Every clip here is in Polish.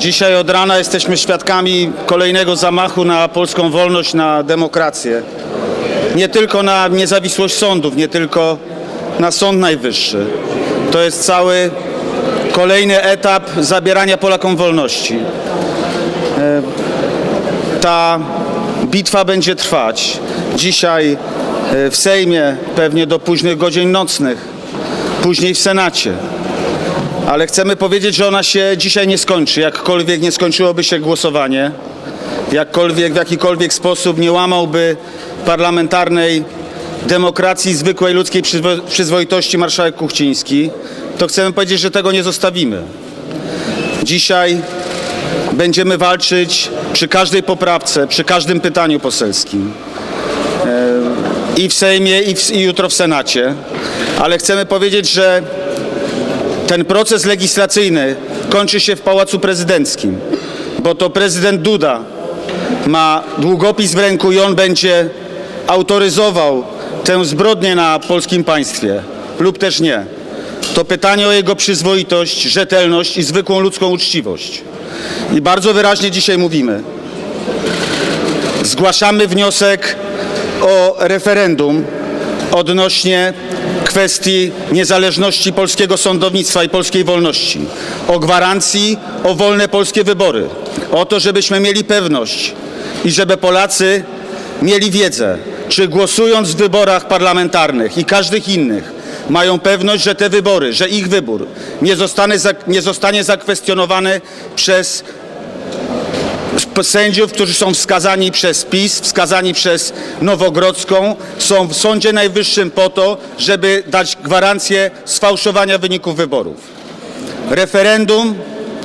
Dzisiaj od rana jesteśmy świadkami kolejnego zamachu na polską wolność, na demokrację. Nie tylko na niezawisłość sądów, nie tylko na Sąd Najwyższy. To jest cały kolejny etap zabierania Polakom wolności. E, Ta bitwa będzie trwać. Dzisiaj e, w Sejmie, pewnie do późnych godzin nocnych, później w Senacie. Ale chcemy powiedzieć, że ona się dzisiaj nie skończy. Jakkolwiek nie skończyłoby się głosowanie, jakkolwiek w jakikolwiek sposób nie łamałby parlamentarnej demokracji, zwykłej ludzkiej przyzwo- przyzwoitości marszałek Kuchciński, to chcemy powiedzieć, że tego nie zostawimy. Dzisiaj będziemy walczyć przy każdej poprawce, przy każdym pytaniu poselskim. E, I w Sejmie, i, w, i jutro w Senacie. Ale chcemy powiedzieć, że ten proces legislacyjny kończy się w Pałacu Prezydenckim, bo to prezydent Duda ma długopis w ręku i on będzie autoryzował tę zbrodnię na polskim państwie lub też nie. To pytanie o jego przyzwoitość, rzetelność i zwykłą ludzką uczciwość. I bardzo wyraźnie dzisiaj mówimy. Zgłaszamy wniosek o referendum odnośnie kwestii niezależności polskiego sądownictwa i polskiej wolności, o gwarancji o wolne polskie wybory, o to, żebyśmy mieli pewność i żeby Polacy mieli wiedzę, czy głosując w wyborach parlamentarnych i każdych innych mają pewność, że te wybory, że ich wybór nie zostanie, nie zostanie zakwestionowany przez sędziów, którzy są wskazani przez PiS, wskazani przez Nowogrodzką, są w Sądzie Najwyższym po to, żeby dać gwarancję sfałszowania wyników wyborów. Referendum.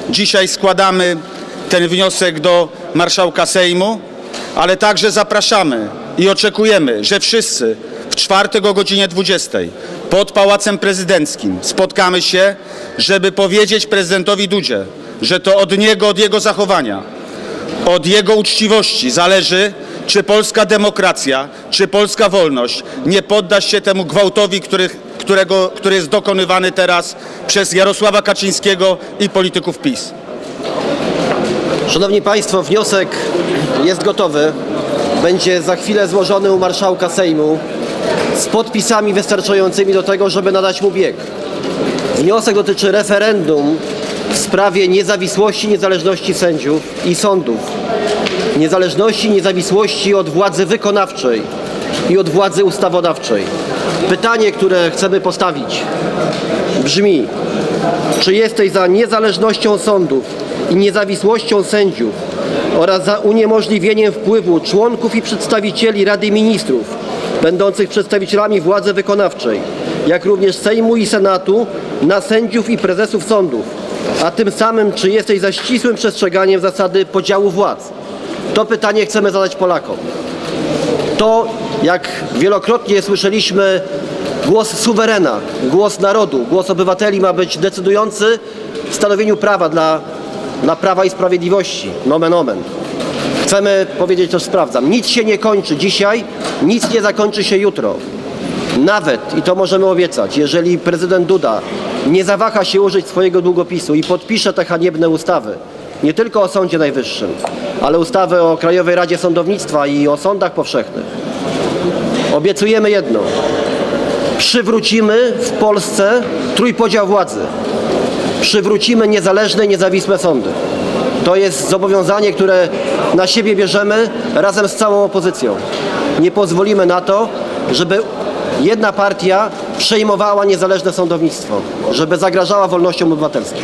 Dzisiaj składamy ten wniosek do marszałka Sejmu, ale także zapraszamy i oczekujemy, że wszyscy w czwartek o godzinie 20 pod Pałacem Prezydenckim spotkamy się, żeby powiedzieć prezydentowi Dudzie, że to od niego, od jego zachowania, od jego uczciwości zależy, czy polska demokracja, czy polska wolność nie podda się temu gwałtowi, który, którego, który jest dokonywany teraz przez Jarosława Kaczyńskiego i polityków PiS. Szanowni Państwo, wniosek jest gotowy. Będzie za chwilę złożony u marszałka Sejmu z podpisami wystarczającymi do tego, żeby nadać mu bieg. Wniosek dotyczy referendum w sprawie niezawisłości, niezależności sędziów i sądów. Niezależności, niezawisłości od władzy wykonawczej i od władzy ustawodawczej. Pytanie, które chcemy postawić brzmi: czy jesteś za niezależnością sądów i niezawisłością sędziów oraz za uniemożliwieniem wpływu członków i przedstawicieli Rady Ministrów będących przedstawicielami władzy wykonawczej, jak również Sejmu i Senatu na sędziów i prezesów sądów, a tym samym czy jesteś za ścisłym przestrzeganiem zasady podziału władz? To pytanie chcemy zadać Polakom. To, jak wielokrotnie słyszeliśmy, głos suwerena, głos narodu, głos obywateli ma być decydujący w stanowieniu prawa dla, dla prawa i sprawiedliwości. Nomen omen. Chcemy powiedzieć też, sprawdzam, nic się nie kończy dzisiaj, nic nie zakończy się jutro. Nawet, i to możemy obiecać, jeżeli prezydent Duda nie zawaha się użyć swojego długopisu i podpisze te haniebne ustawy, nie tylko o Sądzie Najwyższym, ale ustawy o Krajowej Radzie Sądownictwa i o sądach powszechnych, obiecujemy jedno. Przywrócimy w Polsce trójpodział władzy. Przywrócimy niezależne, niezawisłe sądy. To jest zobowiązanie, które na siebie bierzemy razem z całą opozycją. Nie pozwolimy na to, żeby jedna partia przejmowała niezależne sądownictwo, żeby zagrażała wolnościom obywatelskim.